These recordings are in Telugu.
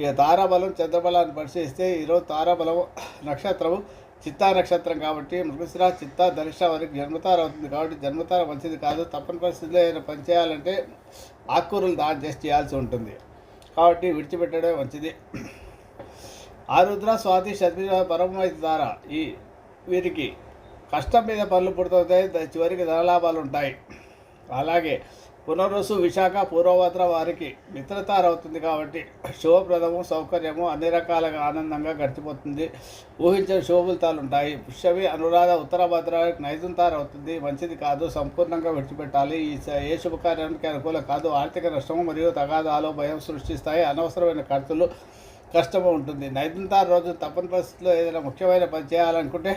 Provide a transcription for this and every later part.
ఇక తారాబలం చంద్రబలాన్ని పరిశీలిస్తే ఈరోజు తారాబలం నక్షత్రము చిత్తా నక్షత్రం కాబట్టి మృగశిర చిత్తా ధనిష్ట వారికి జన్మతార అవుతుంది కాబట్టి జన్మతార మంచిది కాదు. తప్పని పరిస్థితిలో ఏదైనా పని చేయాలంటే ఆకుకూరలు దానం చేసి చేయాల్సి ఉంటుంది. కాబట్టి విడిచిపెట్టడమే మంచిది. ఆరుద్ర స్వాతి శత్రుజ పరమైతి ద్వారా ఈ వీరికి కష్టం మీద పనులు పుడుతుంటాయి చివరికి ధనలాభాలు ఉంటాయి. అలాగే పునరుసు విశాఖ పూర్వభద్ర వారికి మిత్రతారవుతుంది కాబట్టి శుభప్రదము సౌకర్యము అన్ని రకాలుగా ఆనందంగా గడిచిపోతుంది. ఊహించిన శుభఫలితాలు ఉంటాయి పుష్యమి అనురాధ ఉత్తరభద్ర వారికి నైజంతారవుతుంది మంచిది కాదు సంపూర్ణంగా విడిచిపెట్టాలి. ఈ ఏ శుభకార్యానికి అనుకూలం కాదు. ఆర్థిక నష్టము మరియు తగాదాలు భయం సృష్టిస్తాయి. అనవసరమైన ఖర్చులు కష్టము ఉంటుంది. నైదంతార రోజు తప్పని పరిస్థితుల్లో ఏదైనా ముఖ్యమైన పని చేయాలనుకుంటే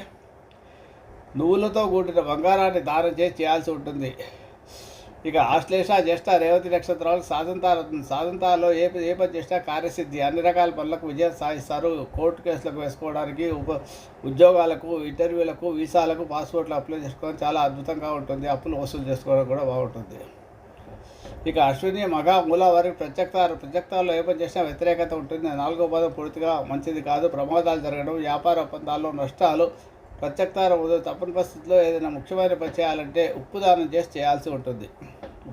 నువ్వులతో కూడిన బంగారాన్ని దానం చేసి చేయాల్సి ఉంటుంది. ఇక ఆశ్లేష జ్యేష్ఠ రేవతి నక్షత్రాలు సాధంతాలు సాధంతాలో ఏ ఏ పని చేసినా కార్యసిద్ధి. అన్ని రకాల పనులకు విజయం సాధిస్తారు. కోర్టు కేసులకు వేసుకోవడానికి ఉప ఉద్యోగాలకు ఇంటర్వ్యూలకు వీసాలకు పాస్పోర్ట్లు అప్లై చేసుకోవడం చాలా అద్భుతంగా ఉంటుంది. అప్పులు వసూలు చేసుకోవడం కూడా బాగుంటుంది. ఇక అశ్విని మగ మూల వారికి ప్రత్యక్తారు ప్రత్యక్తాల్లో ఏ పని చేసినా వ్యతిరేకత ఉంటుంది. నాలుగో పదం పూర్తిగా మంచిది కాదు. ప్రమాదాలు జరగడం వ్యాపార ఒప్పందాల్లో నష్టాలు ప్రత్యక్తార తప్పని పరిస్థితిలో ఏదైనా ముఖ్యమైన పని చేయాలంటే ఉప్పుదానం చేసి చేయాల్సి ఉంటుంది.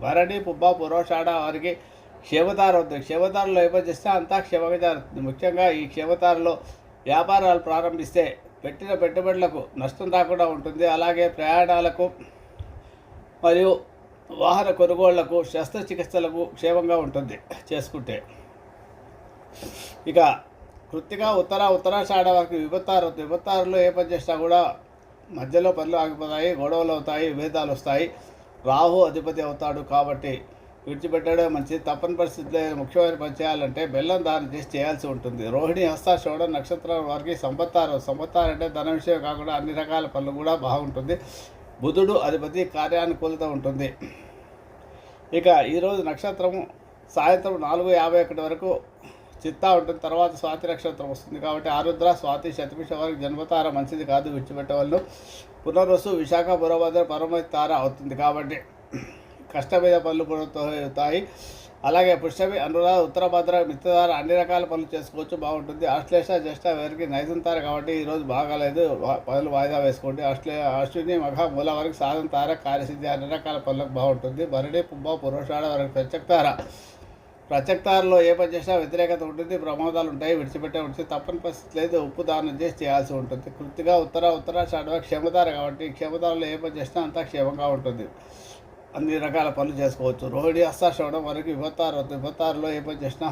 భరణి పుబ్బ పురోషాడ వారికి క్షేమతారం ఉంది. క్షేమతారంలో ఏ చేస్తే అంతా క్షేమంగా జరుగుతుంది ముఖ్యంగా ఈ క్షేమతారంలో వ్యాపారాలు ప్రారంభిస్తే పెట్టిన పెట్టుబడులకు నష్టం రాకుండా ఉంటుంది. అలాగే ప్రయాణాలకు మరియు వాహన కొనుగోళ్ళకు శస్త్రచికిత్సలకు క్షేమంగా ఉంటుంది చేసుకుంటే. ఇక కృత్తిక ఉత్తర ఉత్తరాషాఢ వరకు విభత్తారు. విభత్తారులో ఏ పని చేసినా కూడా మధ్యలో పనులు ఆగిపోతాయి గొడవలు అవుతాయి విభేదాలు వస్తాయి. రాహు అధిపతి అవుతాడు కాబట్టి విడిచిపెట్టడం మంచిది. తప్పని పరిస్థితిలో ముఖ్యమైన పని చేయాలంటే బెల్లం దానం చేసి చేయాల్సి ఉంటుంది. రోహిణి హస్త శోడ నక్షత్రం వారికి సంపత్తారు. సంపత్తారు అంటే ధన విషయం కాకుండా అన్ని రకాల పనులు కూడా బాగుంటుంది. బుధుడు అధిపతి కార్యానుకూలత ఉంటుంది. ఇక ఈరోజు నక్షత్రం సాయంత్రం నాలుగు యాభై ఒకటి వరకు చిత్తా ఉంటుంది తర్వాత స్వాతి నక్షత్రం వస్తుంది కాబట్టి ఆరుద్ర స్వాతి శతమిష వారికి జన్మతార మంచిది కాదు విడిచిపెట్టేవాళ్ళు పునరుసు విశాఖ పురభద్ర పరమతి తార అవుతుంది కాబట్టి కష్టమైన పనులు అవుతాయి అలాగే పుష్యమి అనురాధ ఉత్తరభద్ర మిత్రధార అన్ని రకాల పనులు చేసుకోవచ్చు బాగుంటుంది. ఆశ్లేష జ్యేష్ఠ వారికి నైజంతార కాబట్టి ఈరోజు బాగాలేదు. పనులు వాయిదా వేసుకోండి. ఆశ్లే అశ్విని మఘ మూల వారికి సాధంతార కార్యసిద్ధి అన్ని రకాల పనులకు బాగుంటుంది. భరణి పుబ్బ పురోషాడ వారికి ప్రత్యక్తార ప్రత్యక్తారులో ఏ పని చేసినా వ్యతిరేకత ఉంటుంది ప్రమాదాలు ఉంటాయి విడిచిపెట్టే ఉంటుంది. తప్పని పరిస్థితి లేదు. ఉప్పు దానం చేసి చేయాల్సి ఉంటుంది. కృతిగా ఉత్తర ఉత్తర షాడవ క్షమతార కాబట్టి క్షమతారలో ఏ పని చేసినా అంతా క్షేమంగా ఉంటుంది. అన్ని రకాల పనులు చేసుకోవచ్చు. రోహిణి హస్తాశ్రవణం వరకు విభత్తారు విభత్తారులో ఏ పని చేసినా